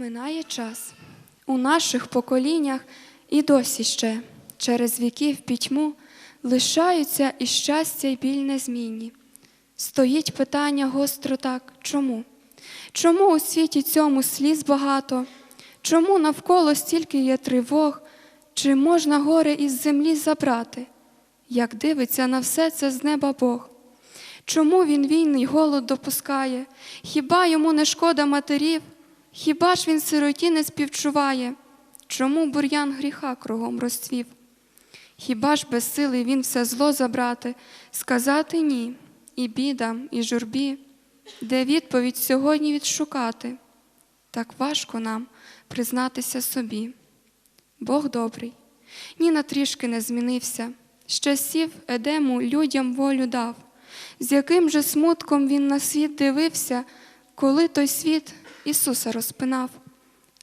Минає час у наших поколіннях і досі ще через віків пітьму лишаються і щастя, й біль незмінні. Стоїть питання гостро так чому? Чому у світі цьому сліз багато? Чому навколо стільки є тривог? Чи можна горе із землі забрати? Як дивиться на все це з неба Бог? Чому він війний голод допускає? Хіба йому не шкода матерів? Хіба ж він сироті не співчуває? Чому бур'ян гріха кругом розцвів? Хіба ж безсилий він все зло забрати, сказати ні, і бідам, і журбі, де відповідь сьогодні відшукати? Так важко нам признатися собі. Бог добрий, ні на трішки не змінився, з часів Едему людям волю дав, з яким же смутком він на світ дивився, коли той світ Ісуса розпинав.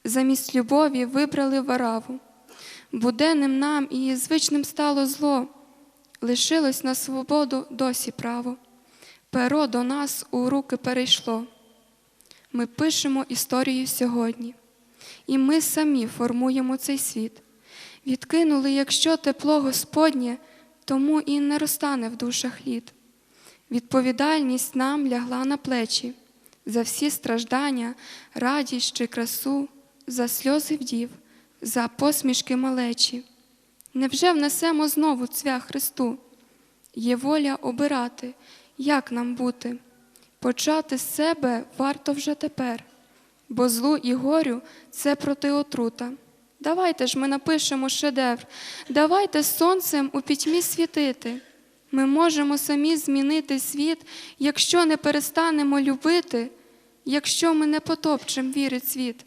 Замість любові вибрали вараву. Буденним нам і звичним стало зло, лишилось на свободу досі право. Перо до нас у руки перейшло. Ми пишемо історію сьогодні, і ми самі формуємо цей світ. Відкинули, якщо тепло Господнє, тому і не розтане в душах лід. Відповідальність нам лягла на плечі за всі страждання, радість чи красу, за сльози вдів, за посмішки малечі. Невже внесемо знову цвях Христу? Є воля обирати, як нам бути, почати з себе варто вже тепер, бо злу і горю це протиотрута. Давайте ж ми напишемо шедевр, давайте сонцем у пітьмі світити. Ми можемо самі змінити світ, якщо не перестанемо любити, якщо ми не потопчем віри цвіт.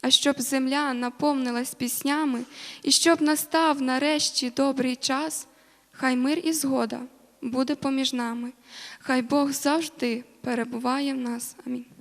А щоб земля наповнилась піснями, і щоб настав нарешті добрий час, хай мир і згода буде поміж нами, хай Бог завжди перебуває в нас. Амінь.